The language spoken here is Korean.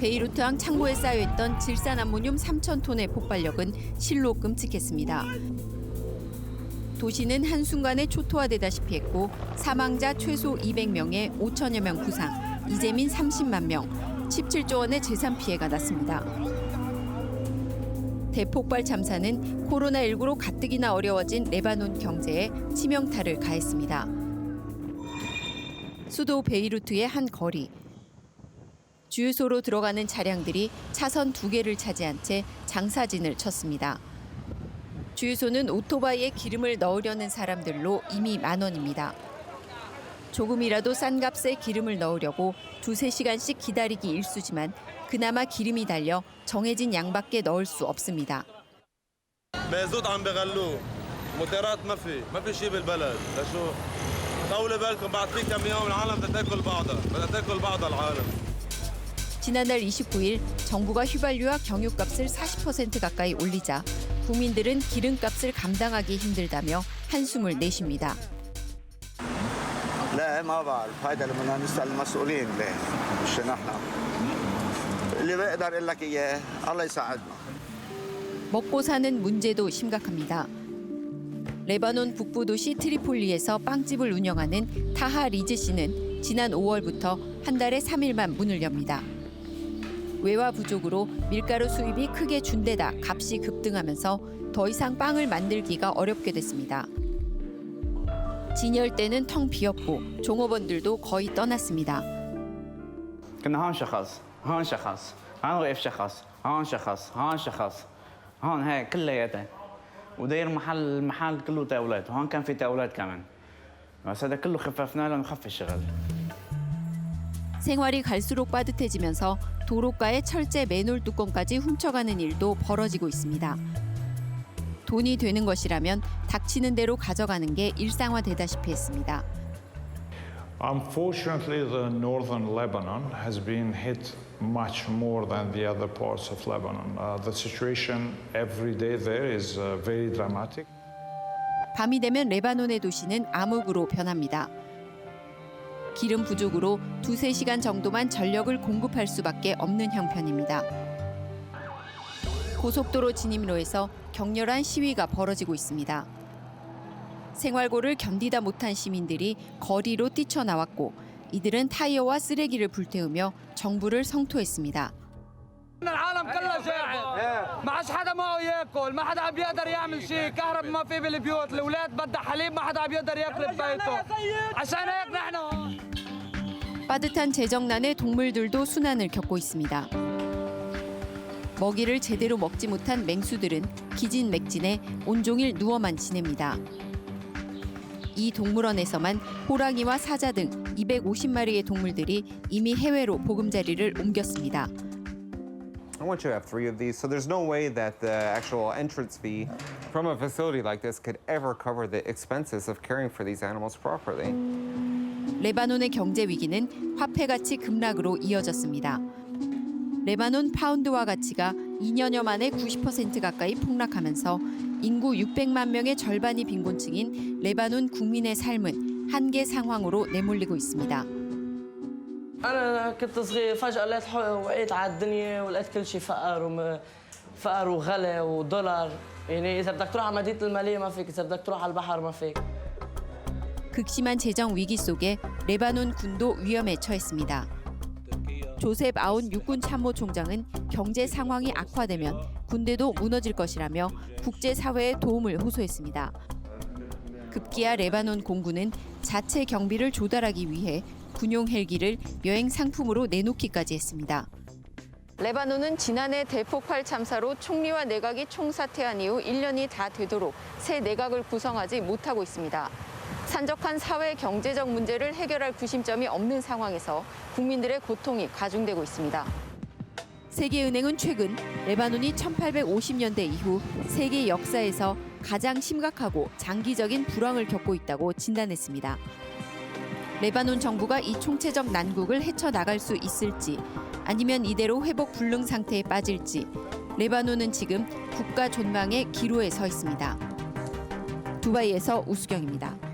베이루트항 창고에 쌓여있던 질산암모늄 3천 톤의 폭발력은 실로 끔찍했습니다. 도시는 한순간에 초토화되다시피 했고 사망자 최소 200명에 5천여 명 부상, 이재민 30만 명, 17조 원의 재산 피해가 났습니다. 대폭발 참사는 코로나19로 가뜩이나 어려워진 레바논 경제에 치명타를 가했습니다. 수도 베이루트의 한 거리. 주유소로 들어가는 차량들이 차선 두 개를 차지한 채 장사진을 쳤습니다. 주유소는 오토바이에 기름을 넣으려는 사람들로 이미 만원입니다. 조금이라도 싼 값에 기름을 넣으려고 두세 시간씩 기다리기 일쑤지만 그나마 기름이 달려 정해진 양밖에 넣을 수 없습니다. مازوت عم بغلوه موتيرات ما في ما في شيء بالبلد لشو طولوا بالكم بعد في كم يوم العالم بدها تاكل بعضها بدها تاكل بعضها العالم 지난달 29일 정부가 휘발유와 경유값을 40% 가까이 올리자 국민들은 기름값을 감당하기 힘들다며 한숨을 내쉽니다. لا ما بعرف هيدا اللي بدنا نسال المسؤولين ليه مش نحن اللي بقدر اقول لك اياه الله يساعدنا 먹고 사는 문제도 심각합니다. 레바논 북부 도시 트리폴리에서 빵집을 운영하는 타하 리즈 씨는 지난 5월부터 한 달에 3일만 문을 엽니다. 외화 부족으로 밀가루 수입이 크게 준데다 값이 급등하면서 더 이상 빵을 만들기가 어렵게 됐습니다. 진열 때는 텅 비었고 종업원들도 거의 떠났습니다. كنا هون شخص هون شخص هون وقف شخص هون شخص هون شخص هون هيك كلياتها وداير محل المحل كله تاولات وهون كان في تاولات كمان بس هذا كله خففنا له نخفف الشغل 생활이 갈수록 빠듯해지면서 도로가의 철제 맨홀 뚜껑까지 훔쳐가는 일도 벌어지고 있습니다. 돈이 되는 것이라면 닥치는 대로 가져가는 게 일상화되다시피 했습니다. Unfortunately, the northern Lebanon has been hit much more than the other parts of Lebanon. Uh, the situation every day there is uh, very dramatic. 밤이 되면 레바논의 도시는 암흑으로 변합니다. 기름 부족으로 두세 시간 정도만 전력을 공급할 수밖에 없는 형편입니다. 고속도로 진입로에서 격렬한 시위가 벌어지고 있습니다. 생활고를 견디다 못한 시민들이 거리로 뛰쳐나왔고 이들은 타이어와 쓰레기를 불태우며 정부를 성토했습니다. العالم كله جاعد ما عادش حدا معه ياكل ما حدا عم بيقدر يعمل شيء كهرب ما في بالبيوت الاولاد بدها حليب ما حدا عم بيقدر ياكل ببيته عشان هيك نحن هون 빠듯한 재정난에 동물들도 순환을 겪고 있습니다. 먹이를 제대로 먹지 못한 맹수들은 기진맥진해 온종일 누워만 지냅니다. 이 동물원에서만 호랑이와 사자 등 250마리의 동물들이 이미 해외로 보금자리를 옮겼습니다. I want you to have three of these, so there's no way that the actual entrance fee from a facility like this could ever cover the expenses of caring for these animals properly. 레바논의 경제 위기는 화폐 가치 급락으로 이어졌습니다. 레바논 파운드화 가치가 2년여 만에 90% 가까이 폭락하면서 인구 600만 명의 절반이 빈곤층인 레바논 국민의 삶은 한계 상황으로 내몰리고 있습니다. انا كنت صغير فجاه لقيت حق- وعيت على الدنيا ولقيت كل شيء فقر وم... فقر وغلا ودولار يعني اذا بدك تروح على مدينه الماليه ما فيك اذا بدك تروح على البحر ما فيك 극심한 재정 위기 속에 레바논 군도 위험에 처했습니다. 조셉 아운 육군 참모 총장은 경제 상황이 악화되면 군대도 무너질 것이라며 국제 사회에 도움을 호소했습니다. 급기야 레바논 공군은 자체 경비를 조달하기 위해 군용 헬기를 여행 상품으로 내놓기까지 했습니다. 레바논은 지난해 대폭발 참사로 총리와 내각이 총사퇴한 이후 1년이 다 되도록 새 내각을 구성하지 못하고 있습니다. 산적한 사회 경제적 문제를 해결할 구심점이 없는 상황에서 국민들의 고통이 가중되고 있습니다. 세계은행은 최근 레바논이 1850년대 이후 세계 역사에서 가장 심각하고 장기적인 불황을 겪고 있다고 진단했습니다. 레바논 정부가 이 총체적 난국을 헤쳐나갈 수 있을지 아니면 이대로 회복 불능 상태에 빠질지 레바논은 지금 국가 존망의 기로에 서 있습니다. 두바이에서 우수경입니다.